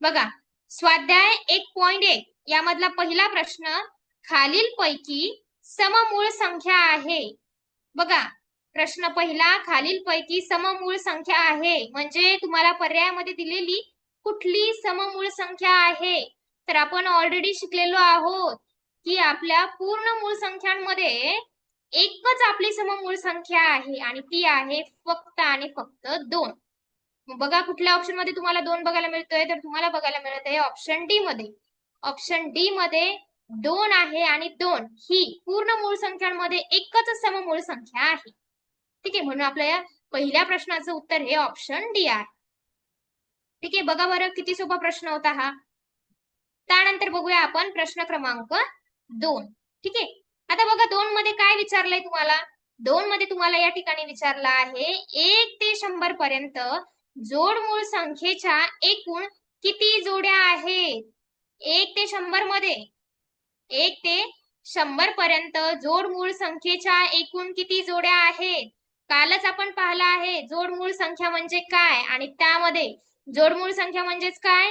बघा स्वाध्याय एक पॉइंट एक यामधला पहिला प्रश्न खालील पैकी सममूळ संख्या आहे. बघा प्रश्न पहिला खालील पैकी सममूळ संख्या आहे. म्हणजे तुम्हाला पर्यायामध्ये दिलेली कुठली सममूळ संख्या आहे? तर आपण ऑलरेडी शिकलेलो आहोत की आपल्या पूर्ण मूळ संख्यांमध्ये एकच आपली सममूळ संख्या आहे आणि ती आहे फक्त आणि फक्त दोन. बघा कुठल्या ऑप्शनमध्ये तुम्हाला दोन बघायला मिळतोय तर तुम्हाला बघायला मिळत आहे ऑप्शन डी मध्ये. ऑप्शन डी मध्ये दोन आहे आणि दोन ही पूर्ण मूळ संख्यांमध्ये एकच सममूळ संख्या आहे. ठीक आहे म्हणून आपल्या या पहिल्या प्रश्नाचं उत्तर हे ऑप्शन डी आहे. ठीक आहे बघा बरं किती सोपा प्रश्न होता हा. त्यानंतर बघूया आपण प्रश्न क्रमांक दोन. ठीक आहे आता बघा दोन मध्ये काय विचारलंय तुम्हाला? दोन मध्ये तुम्हाला या ठिकाणी विचारलं आहे एक ते शंभर पर्यंत जोडमूळ संख्येच्या एकूण किती जोड्या आहेत? एक ते शंभरमध्ये. एक ते शंभर पर्यंत जोडमूळ संख्येच्या एकूण किती जोड्या आहेत? कालच आपण पाहिलं आहे जोडमूळ संख्या म्हणजे काय? आणि त्यामध्ये जोडमूळ संख्या म्हणजेच काय?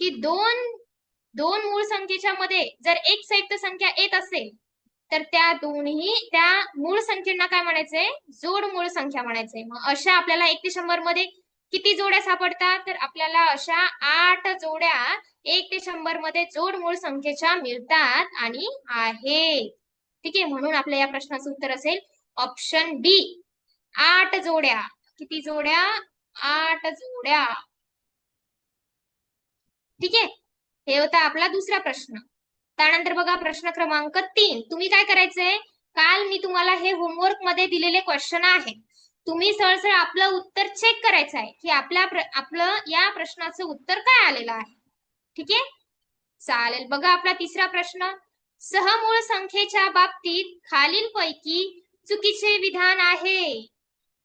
की दोन दोन मूळ संख्येच्या मध्ये जर एक संयुक्त संख्या येत असेल तर त्या दोन्ही त्या मूळ संख्येना काय म्हणायचंय? जोड मूळ संख्या म्हणायचंय. मग अशा आपल्याला एक ते शंभरमध्ये किती जोड्या सापडतात? तर आपल्याला अशा आठ जोड्या एक ते शंभरमध्ये जोड मूळ संख्येच्या मिळतात आणि आहेत. ठीक आहे म्हणून आपल्या या प्रश्नाचं उत्तर असेल ऑप्शन डी आठ जोड्या. किती जोड्या? आठ जोड्या. ठीक आहे हे होता आपला दुसरा प्रश्न. त्यानंतर बघा प्रश्न क्रमांक तीन. तुम्ही काय करायचंय? काल मी तुम्हाला हे होमवर्कमध्ये दिलेले क्वेश्चन आहेत. तुम्ही सरसर आपलं उत्तर चेक करायचं आहे की आपल्या आपलं या प्रश्नाचं उत्तर काय आलेलं आहे. ठीक आहे? चालेल. बघा आपला तिसरा प्रश्न. सहमूळ संख्येच्या बाबतीत खालील पैकी चुकीचे विधान आहे.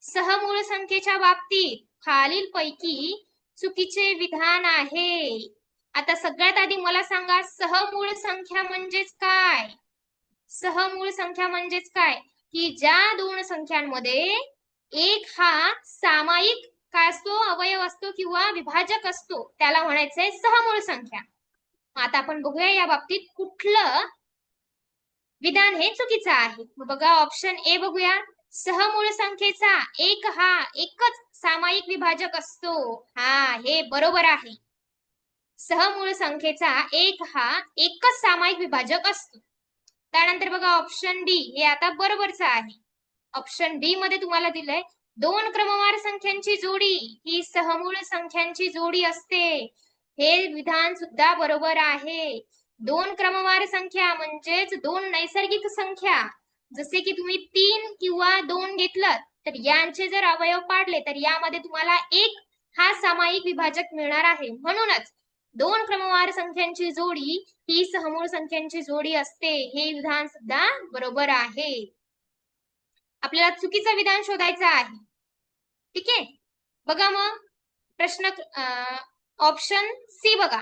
सहमूळ संख्येच्या बाबतीत खालील पैकी चुकीचे विधान आहे. आता सगळ्यात आधी मला सांगा सहमूळ संख्या म्हणजेच काय? सहमूळ संख्या म्हणजेच काय? की ज्या दोन संख्यांमध्ये एक हा सामायिक काय असतो अवयव असतो किंवा विभाजक असतो त्याला म्हणायचंय सहमूळ संख्या. आता आपण बघूया या बाबतीत कुठलं विधान हे चुकीचं आहे. बघा ऑप्शन ए बघूया. सहमूळ संख्येचा एक हा एकच सामायिक विभाजक असतो. हा हे बरोबर आहे. सहमूळ संख्येचा एक हा एकच सामायिक विभाजक असतो. त्यानंतर बघा ऑप्शन डी हे आता बरोबरच आहे. ऑप्शन डी मध्ये तुम्हाला दिलंय दोन क्रमवार संख्यांची जोडी ही सहमूळ संख्यांची जोडी असते. हे विधान सुद्धा बरोबर आहे. दोन क्रमवार संख्या म्हणजेच दोन नैसर्गिक संख्या. जसे की तुम्ही तीन किंवा दोन घेतलं तर यांचे जर अवयव पाडले तर यामध्ये तुम्हाला एक हा सामायिक विभाजक मिळणार आहे. म्हणूनच दोन क्रमवार संख्यांची जोडी ही सहमूळ संख्यांची जोडी असते. हे विधान सुद्धा बरोबर आहे. आपल्याला चुकीचं विधान शोधायचं आहे. ठीक आहे? बघा मग प्रश्न ऑप्शन सी बघा.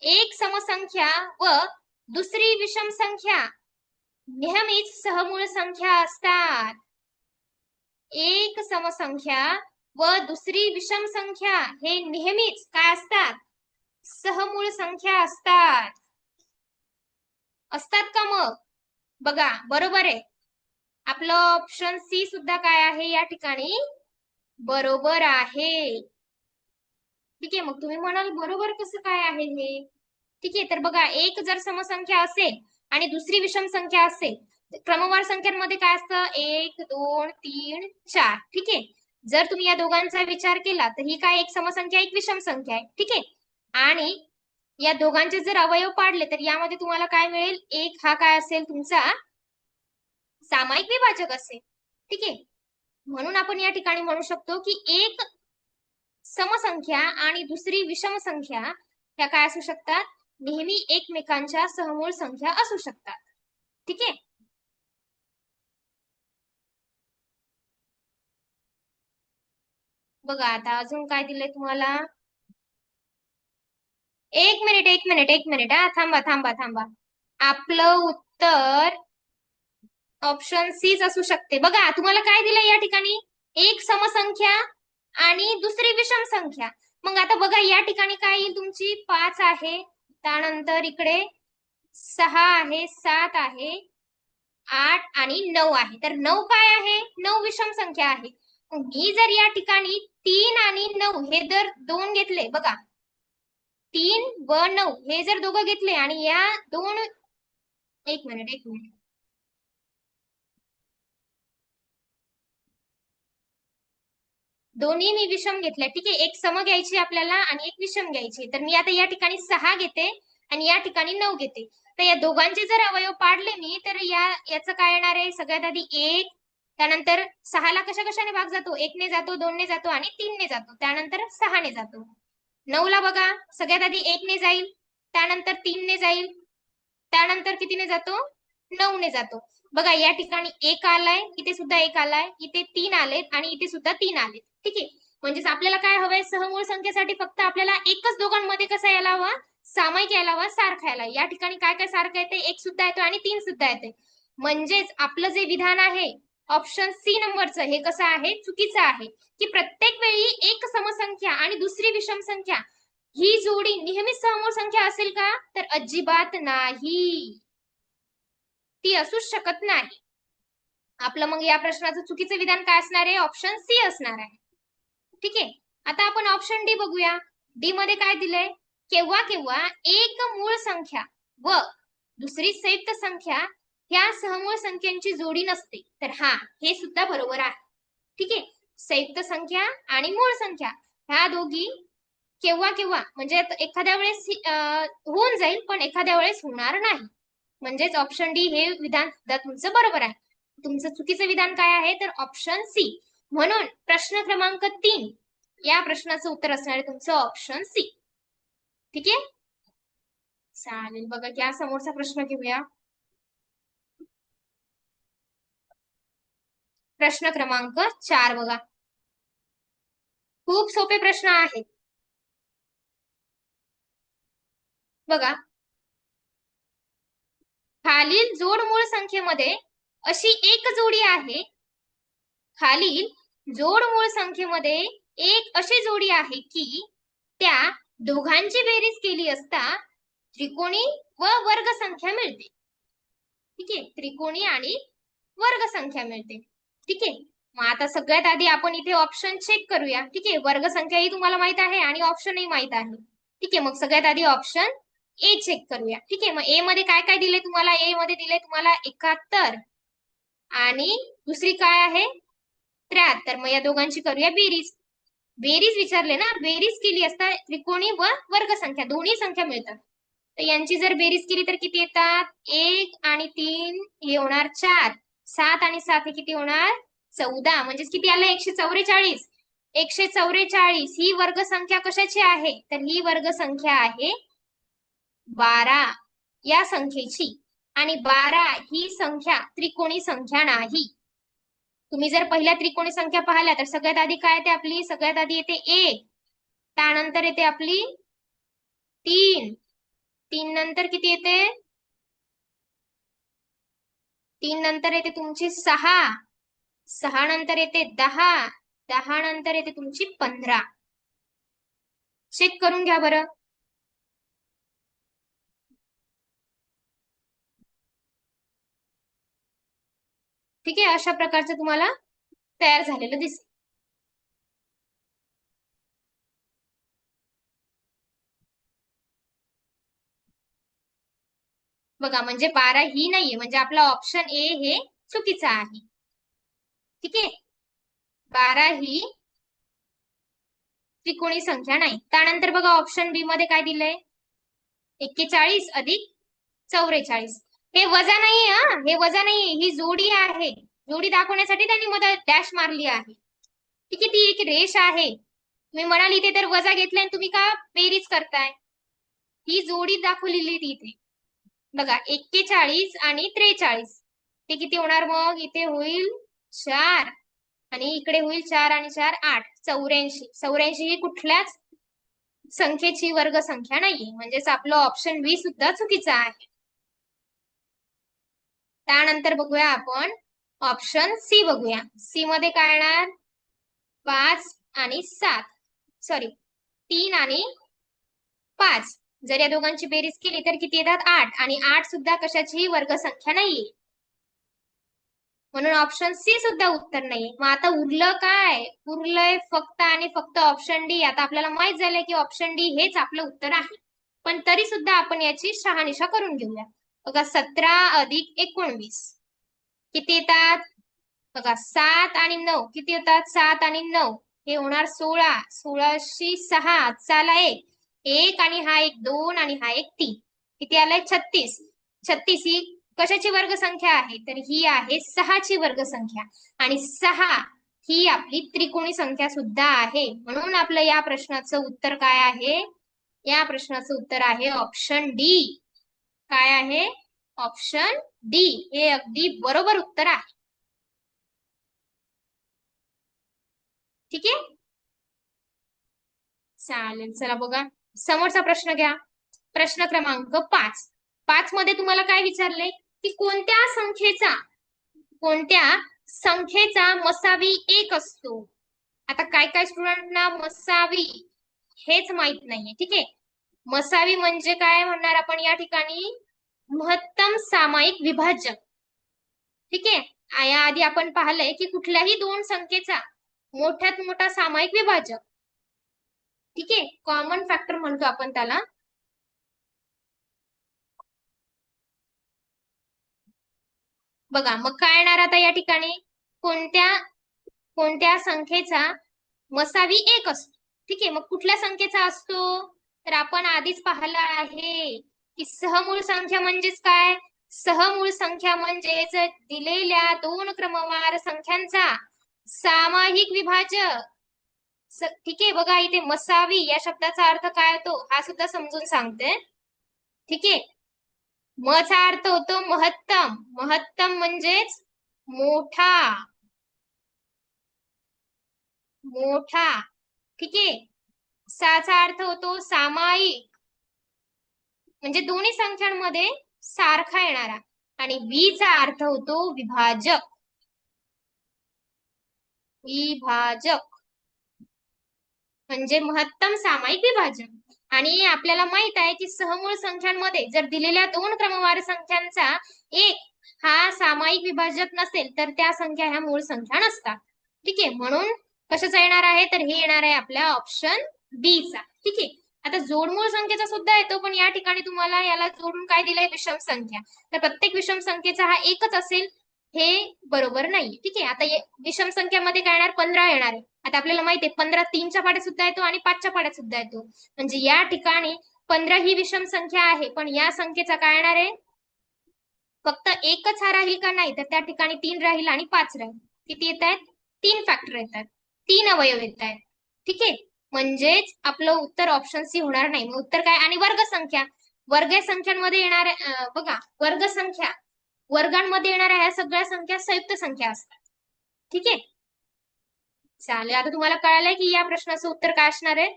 एक समसंख्या व दुसरी विषम संख्या नेहमीच सहमूळ संख्या असतात. एक समसंख्या व दुसरी विषम संख्या हे नेहमीच काय असतात? सहमूळ संख्या असतात. असतात का मग? बघा बरोबर आहे. आपलं ऑप्शन सी सुद्धा काय आहे या ठिकाणी? बरोबर आहे. ठीक आहे मग तुम्ही म्हणाल बरोबर कसं काय आहे हे? ठीक आहे तर बघा एक जर समसंख्या असेल आणि दुसरी विषम संख्या असेल क्रमवार संख्यांमध्ये काय असतं? एक दोन तीन चार. ठीक आहे? जर तुम्ही या दोघांचा विचार केला तर ही काय एक समसंख्या एक विषम संख्या आहे. ठीक आहे? आणि या दोघांचे जर अवयव पाडले तर यामध्ये तुम्हाला काय मिळेल? एक हा काय असेल तुमचा? सामायिक विभाजक असेल ठीक आहे? म्हणून आपण या ठिकाणी म्हणू शकतो की एक समसंख्या आणि दुसरी विषम संख्या ह्या काय असू शकतात? नेहमी एकमेकांच्या सहमूळ संख्या असू शकतात. ठीक आहे? बघा आता अजून काय दिलंय तुम्हाला? एक मिनिट एक मिनिट एक मिनिट. हा थांबा थांबा थांबा. आपलं उत्तर ऑप्शन सीच असू शकते. बघा तुम्हाला काय दिलं या ठिकाणी? एक समसंख्या आणि दुसरी विषम संख्या. मग आता बघा या ठिकाणी काय येईल तुमची? पाच आहे. त्यानंतर इकडे सहा आहे सात आहे आठ आणि नऊ आहे. तर नऊ काय आहे? नऊ विषम संख्या आहे. मी जर या ठिकाणी तीन आणि नऊ हे जर दोन घेतले बघा. तीन व नऊ हे जर दोघं घेतले आणि या दोन एक मिनिट एक मिनिट. दोन्ही मी विषम घेतल्या. ठीक आहे एक सम घ्यायची आपल्याला आणि एक विषम घ्यायची. तर मी आता या ठिकाणी सहा घेते आणि या ठिकाणी नऊ घेते. तर या दोघांचे जर अवयव पाडले मी तर या याचं काय येणार आहे? सगळ्यात आधी एक त्यानंतर सहाला कशा कशाने भाग जातो? एकने जातो दोनने जातो आणि तीनने जातो. त्यानंतर सहाने जातो. नऊला बघा सगळ्यात आधी एकने जाईल त्यानंतर तीनने जाईल त्यानंतर कितीने जातो? नऊने जातो. बघा या ठिकाणी एक आलाय इथे सुद्धा एक आलाय इथे तीन आलेत आणि इथे सुद्धा तीन आलेत. ठीक आहे. म्हणजेच आपल्याला काय हवंय? सहमूळ संख्येसाठी फक्त आपल्याला एकच दोघांमध्ये कसा यायला हवा? सामायिक यायला हवा सारखा यायला या ठिकाणी काय काय सारखं येते एक सुद्धा येतो आणि तीन सुद्धा येते म्हणजेच आपलं जे विधान आहे ऑप्शन सी नंबरचं हे कसं आहे? चुकीचं आहे. की प्रत्येक वेळी एक समसंख्या आणि दुसरी विषम संख्या ही जोडी नेहमीच समोर संख्या असेल का? तर अजिबात नाही. ती असूच शकत नाही. आपलं मग या प्रश्नाचं चुकीचं विधान काय असणार आहे? ऑप्शन सी असणार आहे. ठीक आहे? आता आपण ऑप्शन डी बघूया. डी मध्ये काय दिलंय? केव्हा केव्हा एक मूळ संख्या व दुसरी संयुक्त संख्या ह्या सहमूळ संख्यांची जोडी नसते. तर हा हे सुद्धा बरोबर आहे. ठीक आहे? संयुक्त संख्या आणि मूळ संख्या. ह्या दोघी केव्हा केव्हा म्हणजे एखाद्या वेळेस होऊन जाईल पण एखाद्या वेळेस होणार नाही. म्हणजेच ऑप्शन डी हे विधान सुद्धा तुमचं बरोबर आहे. तुमचं चुकीचं विधान काय आहे? तर ऑप्शन सी म्हणून प्रश्न क्रमांक तीन. या प्रश्नाचं उत्तर असणार आहे तुमचं ऑप्शन सी ठीक आहे? चालेल बघा या समोरचा प्रश्न घेऊया. प्रश्न क्रमांक चार बघा. खूप सोपे प्रश्न आहेत. बघा. खालील जोड मूळ संख्येमध्ये अशी एक जोडी आहे. खालील जोड मूळ संख्येमध्ये एक अशी जोडी आहे की त्या दोघांची बेरीज केली असता त्रिकोणी व वर्ग संख्या मिळते. ठीक आहे? त्रिकोणी आणि वर्ग संख्या मिळते. ठीक आहे? मग आता सगळ्यात आधी आपण इथे ऑप्शन चेक करूया. ठीक आहे? वर्ग संख्या ही तुम्हाला माहीत आहे आणि ऑप्शनही माहीत आहे. ठीक आहे? मग सगळ्यात आधी ऑप्शन ए चेक करूया. ठीक आहे? मग ए मध्ये काय काय दिले तुम्हाला? ए मध्ये दिले तुम्हाला एकाहत्तर. आणि दुसरी काय आहे? त्र्याहत्तर मग या दोघांची करूया बेरीज. बेरीज विचारले ना बेरीज केली असता त्रिकोणी व वर्ग संख्या दोन्ही संख्या मिळतात. तर यांची जर बेरीज केली तर किती येतात? एक आणि तीन हे होणार चार. सात आणि सात हे किती होणार? चौदा. म्हणजेच किती आलं? एकशे चौवेचाळीस. एकशे चौवेचाळीस ही वर्ग संख्या कशाची आहे? तर ही वर्ग संख्या आहे बारा या संख्येची. आणि बारा ही संख्या त्रिकोणी संख्या नाही. तुम्ही जर पहिल्या त्रिकोणी संख्या पाहिल्या तर सगळ्यात आधी काय येते आपली? सगळ्यात आधी येते एक त्यानंतर येते आपली तीन. तीन नंतर किती येते? तीन नंतर येते तुमची सहा. सहा नंतर येते दहा. दहा नंतर येते तुमची पंधरा. चेक करून घ्या बरं. ठीक आहे? अशा प्रकारचं तुम्हाला तयार झालेलं दिसेल. बघा म्हणजे बारा ही नाहीये म्हणजे आपला ऑप्शन ए हे चुकीचं आहे. ठीक आहे? बारा ही त्रिकोणी संख्या नाही. त्यानंतर बघा ऑप्शन बी मध्ये काय दिलंय? एक्केचाळीस अधिक चौवेचाळीस हे वजा नाहीये हा. हे वजा नाहीये. ही जोडी आहे. जोडी दाखवण्यासाठी त्यांनी मध्ये डॅश मारली आहे. ठीक आहे ती एक रेष आहे. तुम्ही म्हणाल इथे तर वजा घेतलाय तुम्ही का बेरीज करताय? ही जोडी दाखवलेली इथे. बघा एक्केचाळीस आणि त्रेचाळीस. ते किती होणार मग. इथे होईल चार. आणि इकडे होईल चार आणि चार आठ. चौऱ्याऐंशी. चौऱ्याऐंशी ही कुठल्याच संख्येची वर्ग संख्या नाहीये. म्हणजेच आपलं ऑप्शन बी सुद्धा चुकीचं आहे. त्यानंतर बघूया आपण ऑप्शन सी बघूया. सी मध्ये काय येणार? पाच आणि सात. सॉरी तीन आणि पाच. जर या दोघांची बेरीज केली तर किती येतात? आठ. आणि आठ सुद्धा कशाचीही वर्गसंख्या नाहीये. म्हणून ऑप्शन सी सुद्धा उत्तर नाही मग आता उरलं काय? उरलंय फक्त आणि फक्त ऑप्शन डी आता आपल्याला माहीत झालंय की ऑप्शन डी हेच आपलं उत्तर आहे. पण तरी सुद्धा आपण याची शहानिशा करून घेऊया. बघा सतरा अधिक एकोणवीस. किती येतात? बघा सात आणि नऊ. किती येतात सात आणि नऊ. हे होणार सोळा. सोळाशी सहा. चाला एक. एक आणि हा एक दोन आणि हा एक तीन. किती आलाय? छत्तीस. छत्तीस ही कशाची वर्गसंख्या आहे? तर ही आहे सहाची वर्गसंख्या. आणि सहा ही आपली त्रिकोणी संख्या सुद्धा आहे. म्हणून आपलं या प्रश्नाचं उत्तर काय आहे? या प्रश्नाचं उत्तर आहे ऑप्शन डी काय आहे? Option D. हे अगदी बरोबर उत्तर आहे. ठीक आहे? चालेल चला बघा. समोरचा प्रश्न घ्या. प्रश्न क्रमांक पाच. पाच मध्ये तुम्हाला काय विचारले की कोणत्या संख्येचा कोणत्या संख्येचा मसावी एक असतो? आता काय काय स्टुडंटना मसावी हेच माहीत नाहीये. ठीक आहे? मसावी म्हणजे काय म्हणणार आपण या ठिकाणी? महत्तम सामायिक विभाजक. ठीक आहे? याआधी आपण पाहिलंय की कुठल्याही दोन संख्येचा मोठ्यात मोठा सामायिक विभाजक. ठीक आहे? कॉमन फॅक्टर म्हणतो आपण त्याला. बघा मग काय येणार आता या ठिकाणी? कोणत्या कोणत्या संख्येचा मसावी एक असतो. ठीक आहे? मग कुठल्या संख्येचा असतो? तर आपण आधीच पाहिलं आहे की सहमूळ संख्या म्हणजेच काय? सहमूळ संख्या म्हणजेच दिलेल्या दोन क्रमवार संख्यांचा सामायिक विभाजक. ठीक आहे बघा इथे मसावी या शब्दाचा अर्थ काय होतो? हा सुद्धा समजून सांगते. ठीक आहे? मचा अर्थ होतो महत्तम. महत्तम म्हणजेच मोठा. मोठा. ठीक आहे? साचा अर्थ होतो सामायिक. म्हणजे दोन्ही संख्यांमध्ये सारखा येणारा. आणि वीचा अर्थ होतो विभाजक. विभाजक. म्हणजे महत्तम सामायिक विभाजन. आणि आपल्याला माहीत आहे की सहमूळ संख्यांमध्ये जर दिलेल्या दोन क्रमवार संख्यांचा एक हा सामायिक विभाजक नसेल तर त्या संख्या ह्या मूळ संख्या नसतात. ठीक आहे? म्हणून कशाचा येणार आहे? तर हे येणार आहे आपल्या ऑप्शन बीचा ठीक आहे. आता जोडमूळ संख्येचा सुद्धा येतो पण या ठिकाणी तुम्हाला याला जोडून काय दिलंय? विषम संख्या. तर प्रत्येक विषम संख्येचा हा एकच असेल हे बरोबर नाही ठीक आहे. आता विषम संख्यामध्ये काय येणार? पंधरा येणार आहे. आता आपल्याला माहिती आहे पंधरा तीनच्या पाड्यात सुद्धा येतो आणि पाचच्या पाड्यात सुद्धा येतो. म्हणजे या ठिकाणी पंधरा ही विषम संख्या आहे पण या संख्येचा काय येणार आहे? फक्त एकच हा राहील का नाही? तर त्या ठिकाणी तीन राहील आणि पाच राहील. किती येत आहेत? तीन फॅक्टर येतात तीन अवयव येत आहेत. ठीक आहे. म्हणजेच आपलं उत्तर ऑप्शन सी होणार नाही. मग उत्तर काय? आणि वर्गसंख्या वर्ग संख्यांमध्ये येणार बघा वर्गसंख्या वर्गांमध्ये येणाऱ्या ह्या सगळ्या संख्या संयुक्त संख्या असतात. ठीक आहे? चालेल. आता तुम्हाला कळालंय की या प्रश्नाचं उत्तर काय असणार आहे?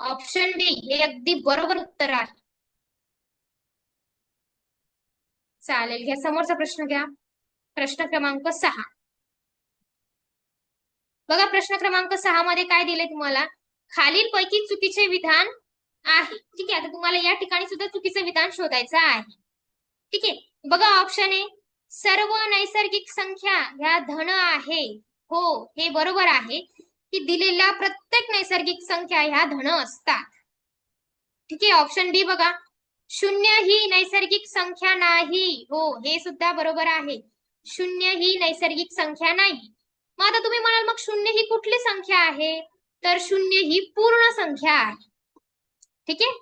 ऑप्शन डी हे अगदी बरोबर उत्तर आहे. चालेल. घ्या समोरचा प्रश्न घ्या. प्रश्न क्रमांक सहा. बघा प्रश्न क्रमांक सहा मध्ये काय दिले तुम्हाला? खालील पैकी चुकीचे विधान आहे. ठीक आहे आता तुम्हाला या ठिकाणी सुद्धा चुकीचं विधान शोधायचं आहे. ठीक आहे बघा ऑप्शन आहे सर्व नैसर्गिक संख्या ह्या धन आहे. हो हे बरोबर आहे की दिलेल्या प्रत्येक नैसर्गिक संख्या ह्या धन असतात. ठीक आहे ऑप्शन बी बघा. शून्य ही नैसर्गिक संख्या नाही. हो हे सुद्धा बरोबर आहे. शून्य ही नैसर्गिक संख्या नाही. मग आता तुम्ही म्हणाल मग शून्य ही कुठली संख्या आहे? तर शून्य ही पूर्ण संख्या आहे. ठीक आहे?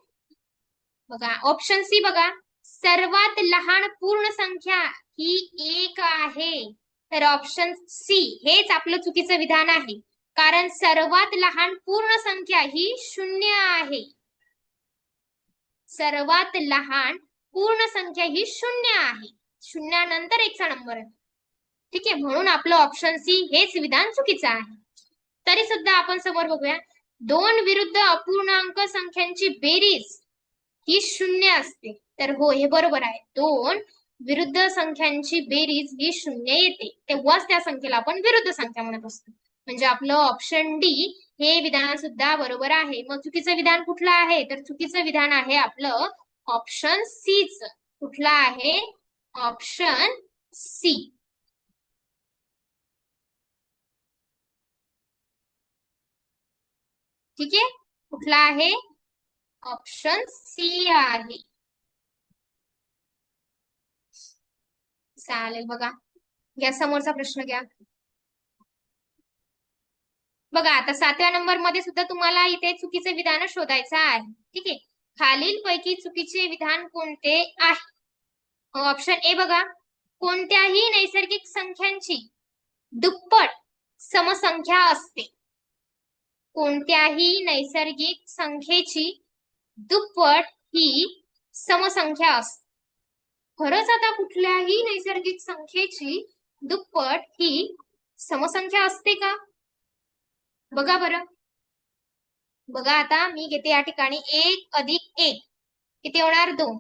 बघा ऑप्शन सी बघा. सर्वात लहान पूर्ण संख्या ही एक आहे. तर ऑप्शन सी हेच आपलं चुकीचं विधान आहे. कारण सर्वात लहान पूर्ण संख्या ही शून्य आहे. सर्वात लहान पूर्ण संख्या ही शून्य आहे. शून्यानंतर एकचा नंबर आहे. ठीक आहे? म्हणून आपलं ऑप्शन सी हेच विधान चुकीचं आहे. तरी सुद्धा आपण समोर बघूया. दोन विरुद्ध अपूर्णांक संख्यांची बेरीज ही शून्य असते. तर हो हे बरोबर आहे. दोन विरुद्ध संख्यांची बेरीज ही शून्य येते. तेव्हाच त्या संख्येला आपण विरुद्ध संख्या म्हणत असतो. म्हणजे आपलं ऑप्शन डी हे विधान सुद्धा बरोबर आहे. मग चुकीचं विधान कुठलं आहे? तर चुकीचं विधान आहे आपलं ऑप्शन सीच कुठलं आहे? ऑप्शन सी ठीक आहे? कुठला आहे? ऑप्शन सी आहे. चालेल बघा. घ्या समोरचा प्रश्न घ्या. बघा आता सातव्या नंबरमध्ये सुद्धा तुम्हाला इथे चुकीचे विधान शोधायचं आहे. ठीक आहे? खालील पैकी चुकीचे विधान कोणते आहे? ऑप्शन ए बघा. कोणत्याही नैसर्गिक संख्यांची दुप्पट समसंख्या असते. कोणत्याही नैसर्गिक संख्येची दुप्पट ही समसंख्या असते. खरंच आता कुठल्याही नैसर्गिक संख्येची दुप्पट ही समसंख्या असते का? बघा बरं. बघा आता मी घेते या ठिकाणी एक अधिक एक. किती होणार? दोन.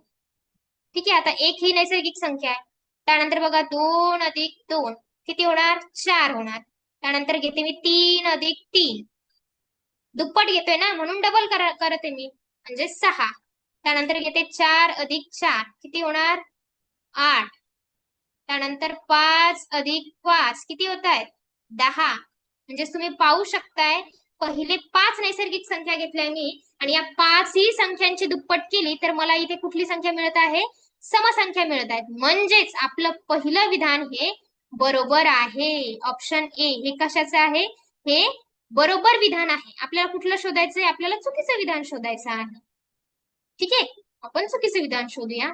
ठीक आहे आता एक ही नैसर्गिक संख्या आहे. त्यानंतर बघा दोन अधिक दोन. किती होणार? चार होणार. त्यानंतर घेते मी तीन अधिक तीन. दुप्पट घेतोय ना म्हणून डबल करते मी. म्हणजे सहा. त्यानंतर घेते चार अधिक चार. किती होणार? आठ. त्यानंतर पाच अधिक पाच. किती होत आहेत दहा. म्हणजे तुम्ही पाहू शकताय पहिले पाच नैसर्गिक संख्या घेतल्या मी आणि या पाचही संख्यांची दुप्पट केली तर मला इथे कुठली संख्या मिळत आहे? समसंख्या मिळत आहेत. म्हणजेच आपलं पहिलं विधान हे बरोबर आहे. ऑप्शन ए हे कशाचं आहे? हे बरोबर विधान आहे. आपल्याला कुठलं शोधायचं आहे आपल्याला चुकीचं विधान शोधायचं आहे. ठीक आहे? आपण चुकीचं विधान शोधूया.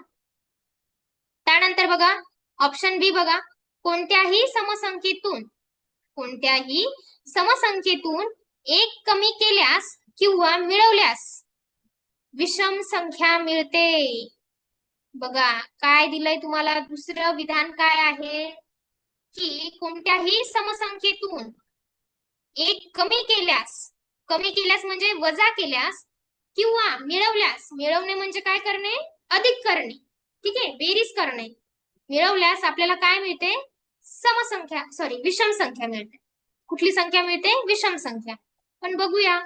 त्यानंतर बघा ऑप्शन बी बघा. कोणत्याही समसंख्येतून कोणत्याही समसंख्येतून एक कमी केल्यास किंवा मिळवल्यास विषम संख्या मिळते. बघा काय दिलंय तुम्हाला? दुसरं विधान काय आहे? की कोणत्याही समसंख्येतून एक कमी केल्यास कमी केल्यास म्हणजे वजा केल्यास किंवा मिळवल्यास मिळवणे म्हणजे काय करणे? अधिक करणे. ठीक आहे? बेरीज करणे. मिळवल्यास आपल्याला काय मिळते? समसंख्या सॉरी विषम संख्या मिळते. कुठली संख्या मिळते? विषम संख्या. पण बघूया.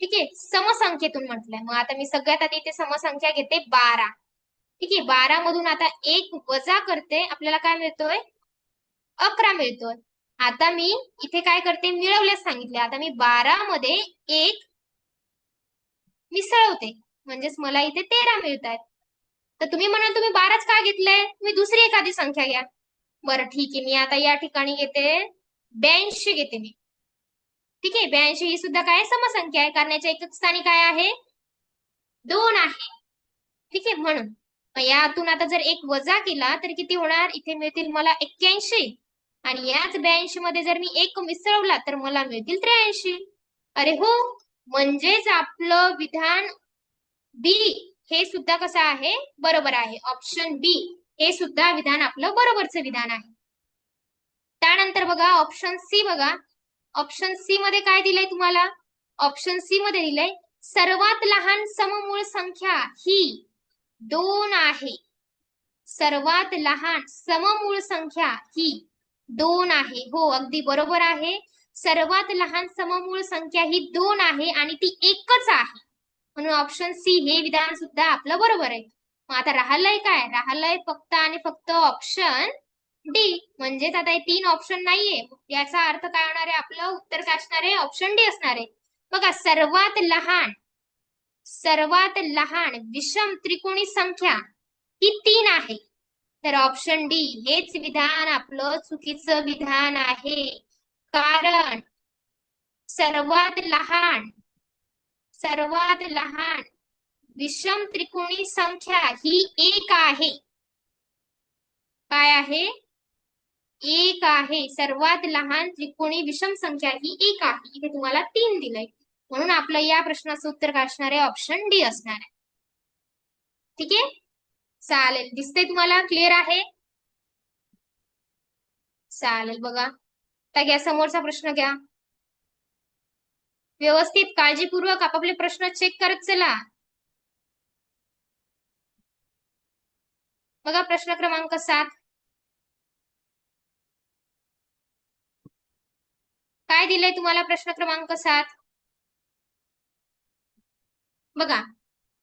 ठीक आहे? समसंख्येतून म्हटलंय. मग आता मी सगळ्यात आधी इथे समसंख्या घेते बारा. ठीक आहे? बारा मधून आता एक वजा करते आपल्याला काय मिळतोय? अकरा मिळतोय. आता मी इथे काय करते? मिळवल्यास सांगितले आता मी बारा मध्ये एक मिसळवते. म्हणजेच मला इथे तेरा मिळत आहेत तर तुम्ही म्हणाल तुम्ही बाराच का घेतलंय? तुम्ही दुसरी एखादी संख्या घ्या. बरं ठीक आहे. मी आता या ठिकाणी घेते. ब्याऐंशी घेते मी. ठीक आहे? ब्याऐंशी ही सुद्धा काय? समसंख्या आहे. कारण याच्या एकक स्थानी काय आहे? दोन आहे. ठीक आहे? म्हणून. यातून आता जर एक वजा केला तर किती होणार? इथे मिळतील मला एक्क्याऐंशी. आणि याच ब्याऐंशी मध्ये जर मी एक मिसळवला तर मला मिळतील त्र्याऐंशी. अरे हो म्हणजेच आपलं विधान बी हे सुद्धा कसं आहे? बरोबर आहे. ऑप्शन बी हे सुद्धा विधान आपलं बरोबरचं विधान आहे. त्यानंतर बघा ऑप्शन सी बघा. ऑप्शन सी मध्ये काय दिलंय तुम्हाला? ऑप्शन सी मध्ये दिलंय सर्वात लहान सममूळ संख्या ही दोन आहे. सर्वात लहान सममूळ संख्या ही दोन आहे. हो अगदी बरोबर आहे. सर्वात लहान सममूळ संख्या ही दोन आहे आणि ती एकच आहे. म्हणून ऑप्शन सी हे विधान सुद्धा आपलं बरोबर आहे. मग आता राहिलंय काय? राहिलंय फक्त आणि फक्त ऑप्शन डी म्हणजेच आता हे तीन ऑप्शन नाहीये. याचा अर्थ काय होणार आहे? आपलं उत्तर काय असणार आहे? ऑप्शन डी असणार आहे. बघा सर्वात लहान सर्वात लहान विषम त्रिकोणी संख्या ही तीन आहे. तर ऑप्शन डी हेच विधान आपलं चुकीचं विधान आहे. कारण सर्वात लहान सर्वात लहान विषम त्रिकोणी संख्या ही एक आहे. काय आहे? एक आहे. सर्वात लहान त्रिकोणी विषम संख्या ही एक आहे. इथे तुम्हाला तीन दिलंय. म्हणून आपलं या प्रश्नाचं उत्तर काय असणार आहे ऑप्शन डी असणार आहे. ठीक? आहे चालेल. दिसते तुम्हाला? क्लिअर आहे? चालेल बघा. आता घ्या समोरचा प्रश्न घ्या. व्यवस्थित काळजीपूर्वक आपापले प्रश्न चेक करत चला. बघा प्रश्न क्रमांक सात. काय दिलंय तुम्हाला प्रश्न क्रमांक सात? बघा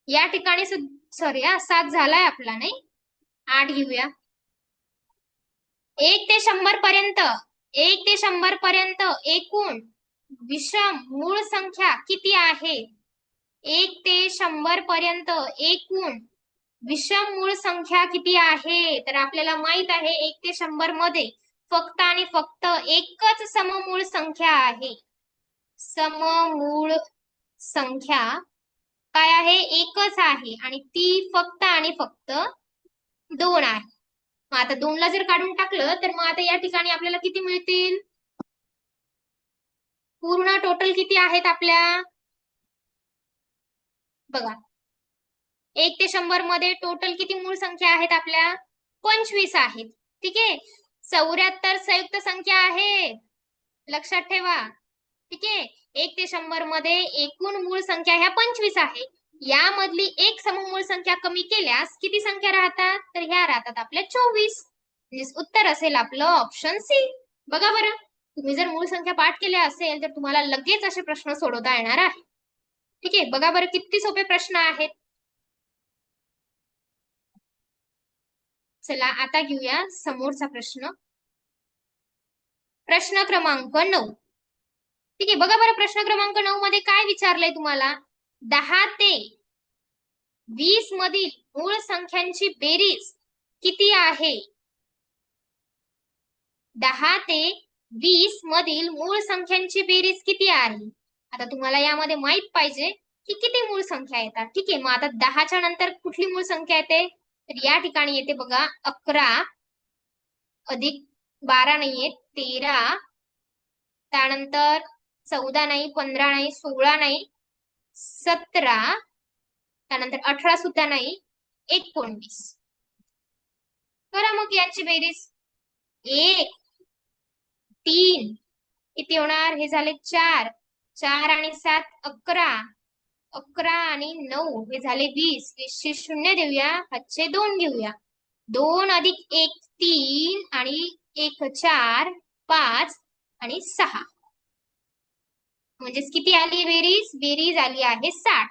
या ठिकाणी सॉरी हा सात झालाय आपला नाही? आठ घेऊया. एक ते शंभर पर्यंत एक ते शंभर पर्यंत एकूण विषम मूळ संख्या किती आहे? एक ते शंभर पर्यंत एकूण विषम मूळ संख्या किती आहे? तर आपल्याला माहीत आहे एक ते शंभरमध्ये फक्त आणि फक्त एकच सममूळ संख्या आहे. सममूळ संख्या काय आहे? एकच आहे. आणि ती फक्त आणि फक्त दोन आहे. मग आता दोनला जर काढून टाकलं तर मग आता या ठिकाणी आपल्याला किती मिळतील? पूर्ण टोटल किती आहेत आपल्या? बघा. एक ते शंभरमध्ये टोटल किती मूळ संख्या आहेत आपल्या? पंचवीस आहेत. ठीक आहे? चौऱ्याहत्तर संयुक्त संख्या आहे. लक्षात ठेवा. ठीक आहे? एक ते शंभरमध्ये एकूण मूळ संख्या ह्या पंचवीस आहे. यामधली एक सममूळ संख्या कमी केल्यास किती संख्या राहतात? तर ह्या राहतात आपल्या चोवीस. उत्तर असेल आपलं ऑप्शन सी बघा बरं. तुम्ही जर मूळ संख्या पाठ केल्या असेल तर तुम्हाला लगेच असे प्रश्न सोडवता येणार आहे ठीक आहे? बघा बरं किती सोपे प्रश्न आहेत. चला आता घेऊया समोरचा प्रश्न. प्रश्न क्रमांक नऊ. ठीक आहे बघा बरं प्रश्न क्रमांक नऊ मध्ये काय विचारलंय तुम्हाला? दहा ते वीस मधील मूळ संख्यांची बेरीज किती आहे? दहा ते वीस मधील मूळ संख्यांची बेरीज किती आहे? आता तुम्हाला यामध्ये माहीत पाहिजे की किती मूळ संख्या येतात. ठीक आहे मग आता दहाच्या नंतर कुठली मूळ संख्या येते? तर या ठिकाणी येते बघा अकरा अधिक बारा नाहीये तेरा. त्यानंतर चौदा नाही पंधरा नाही सोळा नाही सतरा त्यानंतर अठरा सुद्धा नाही एकोणवीस. करा मग यांची बेरीज. एक तीन किती होणार? हे झाले चार. चार आणि सात अकरा. अकरा आणि नऊ हे झाले वीस. वीसशे शून्य देऊया हातचे दोन घेऊया. दोन अधिक एक तीन आणि एक चार पाच आणि सहा. म्हणजेच किती आली? बेरीज बेरीज आली आहे साठ.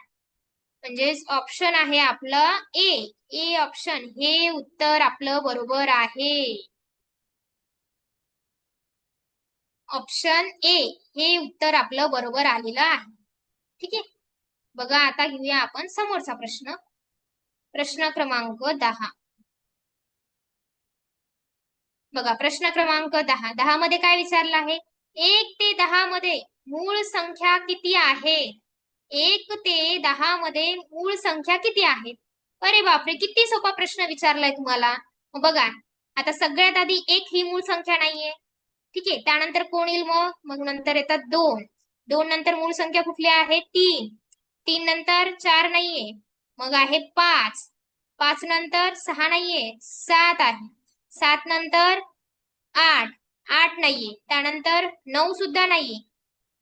म्हणजेच ऑप्शन आहे आपलं ए ए ऑप्शन हे उत्तर आपलं बरोबर आहे. ऑप्शन ए हे उत्तर आपलं बरोबर आलेलं आहे. ठीक आहे? बघा आता घेऊया आपण समोरचा प्रश्न. प्रश्न क्रमांक दहा. बघा प्रश्न क्रमांक दहा. दहा मध्ये काय विचारलं आहे? एक ते दहा मध्ये. मूळ संख्या किती आहे? एक ते दहा मध्ये मूळ संख्या किती आहेत अरे बापरे किती सोपा प्रश्न विचारलाय तुम्हाला. बघा आता सगळ्यात आधी एक ही मूळ संख्या नाहीये. ठीक आहे त्यानंतर कोण येईल मग? मग नंतर येतात दोन. दोन नंतर मूळ संख्या कुठली आहे? तीन. तीन नंतर चार नाहीये. मग आहे पाच. पाच नंतर सहा नाहीये. सात आहे. सात नंतर आठ. आठ नाहीये. त्यानंतर नऊ सुद्धा नाहीये.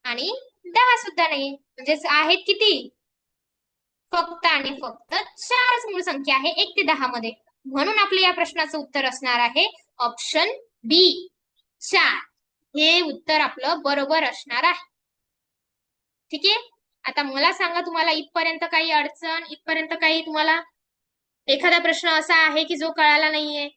आणि दहा सुद्धा नाही म्हणजे आहेत किती? फक्त आणि फक्त चारच मूळ संख्या आहे एक ते दहा मध्ये. म्हणून आपलं या प्रश्नाचं उत्तर असणार आहे ऑप्शन बी चार. हे उत्तर आपलं बरोबर असणार आहे. ठीक आहे? आता मला सांगा तुम्हाला इथपर्यंत काही अडचण इथपर्यंत काही तुम्हाला एखादा प्रश्न असा आहे की जो कळाला नाहीये?